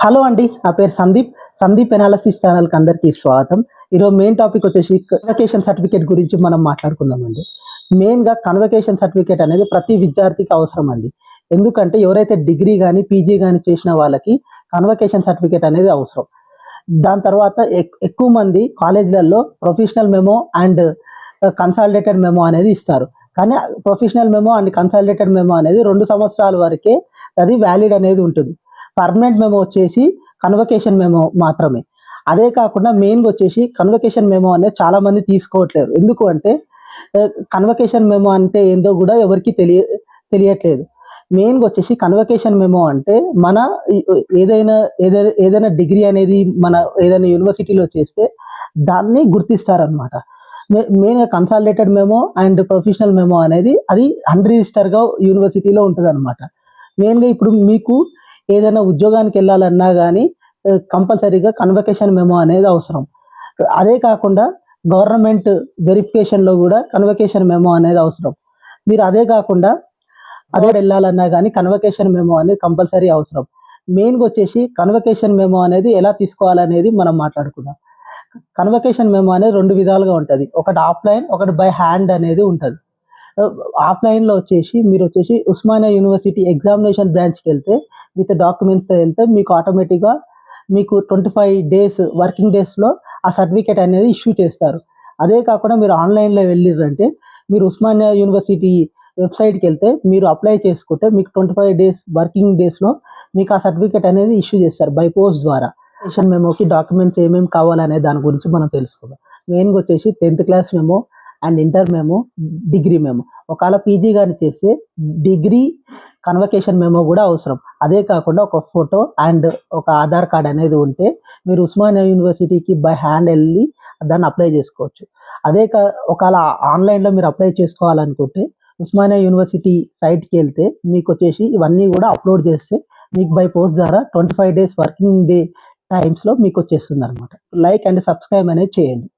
Hello అండి నా పేరు సందీప్. సందీప్ ఎనాలసిస్ ఛానల్కి అందరికీ స్వాగతం. ఈరోజు మెయిన్ టాపిక్ వచ్చేసి కన్వకేషన్ సర్టిఫికేట్ గురించి మనం మాట్లాడుకుందామండి మెయిన్గా కన్వకేషన్ సర్టిఫికేట్ అనేది ప్రతి విద్యార్థికి అవసరం అండి. ఎందుకంటే ఎవరైతే డిగ్రీ కానీ పీజీ కానీ చేసిన వాళ్ళకి కన్వకేషన్ సర్టిఫికేట్ అనేది అవసరం. దాని తర్వాత ఎక్- ఎక్కువ మంది కాలేజీలలో professional memo and consolidated memo అనేది ఇస్తారు. కానీ professional memo and consolidated memo అనేది రెండు సంవత్సరాల వరకే అది వ్యాలిడ్ అనేది ఉంటుంది. పర్మనెంట్ మెమో వచ్చేసి కన్వకేషన్ మెమో మాత్రమే. అదే కాకుండా మెయిన్గా వచ్చేసి కన్వకేషన్ మెమో అనేది చాలామంది తీసుకోవట్లేదు. తీసుకోవట్లేరు ఎందుకు అంటే కన్వకేషన్ మెమో అంటే ఏందో కూడా ఎవరికి తెలియ తెలియట్లేదు. మెయిన్గా వచ్చేసి కన్వకేషన్ మెమో అంటే మన ఏదైనా ఏదైనా ఏదైనా డిగ్రీ అనేది మన ఏదైనా యూనివర్సిటీలో చేస్తే దాన్ని గుర్తిస్తారనమాట మెయిన్గా consolidated memo and professional memo అనేది అది అన్రిజిస్టర్గా యూనివర్సిటీలో ఉంటుంది అనమాట మెయిన్గా ఇప్పుడు మీకు ఏదైనా ఉద్యోగానికి వెళ్ళాలన్నా కానీ కంపల్సరీగా కన్వకేషన్ మెమో అనేది అవసరం. అదే కాకుండా గవర్నమెంట్ వెరిఫికేషన్లో కూడా కన్వకేషన్ మెమో అనేది అవసరం. మీరు అదే కాకుండా అదే వెళ్ళాలన్నా కానీ కన్వకేషన్ మెమో అనేది కంపల్సరీ అవసరం. మెయిన్గా వచ్చేసి కన్వకేషన్ మెమో అనేది ఎలా తీసుకోవాలనేది మనం మాట్లాడుకుందాం. కన్వకేషన్ మెమో అనేది రెండు విధాలుగా ఉంటుంది. ఒకటి ఆఫ్లైన్ ఒకటి బై హ్యాండ్ అనేది ఉంటుంది. ఆఫ్లైన్లో వచ్చేసి మీరు వచ్చేసి ఉస్మానియా యూనివర్సిటీ ఎగ్జామినేషన్ బ్రాంచ్కి వెళ్తే విత్ డాక్యుమెంట్స్తో వెళ్తే మీకు ఆటోమేటిక్గా మీకు ట్వంటీ ఫైవ్ డేస్ వర్కింగ్ డేస్లో ఆ సర్టిఫికేట్ అనేది ఇష్యూ చేస్తారు. అదే కాకుండా మీరు ఆన్లైన్లో వెళ్ళిరంటే మీరు ఉస్మానియా యూనివర్సిటీ వెబ్సైట్కి వెళ్తే మీరు అప్లై చేసుకుంటే మీకు ట్వంటీ ఫైవ్ డేస్ వర్కింగ్ డేస్లో మీకు ఆ సర్టిఫికేట్ అనేది ఇష్యూ చేస్తారు బై పోస్ట్ ద్వారా. మెమోకి డాక్యుమెంట్స్ ఏమేమి కావాలనే దాని గురించి మనం తెలుసుకుందాం. మెయిన్గా వచ్చేసి tenth class memo and inter memo degree memo ఒకవేళ పీజీ కానీ చేస్తే డిగ్రీ కన్వకేషన్ మేమో కూడా అవసరం. అదే కాకుండా ఒక ఫోటో అండ్ ఒక ఆధార్ కార్డ్ అనేది ఉంటే మీరు ఉస్మానియా యూనివర్సిటీకి బై హ్యాండ్ వెళ్ళి దాన్ని అప్లై చేసుకోవచ్చు. అదే కా ఒకవేళ ఆన్లైన్లో మీరు అప్లై చేసుకోవాలనుకుంటే ఉస్మానియా యూనివర్సిటీ సైట్కి వెళ్తే మీకు వచ్చేసి ఇవన్నీ కూడా అప్లోడ్ చేస్తే మీకు బై పోస్ట్ ద్వారా twenty five days working day టైమ్స్లో మీకు వచ్చేస్తుంది అనమాట లైక్ అండ్ సబ్స్క్రైబ్ అనేది చేయండి.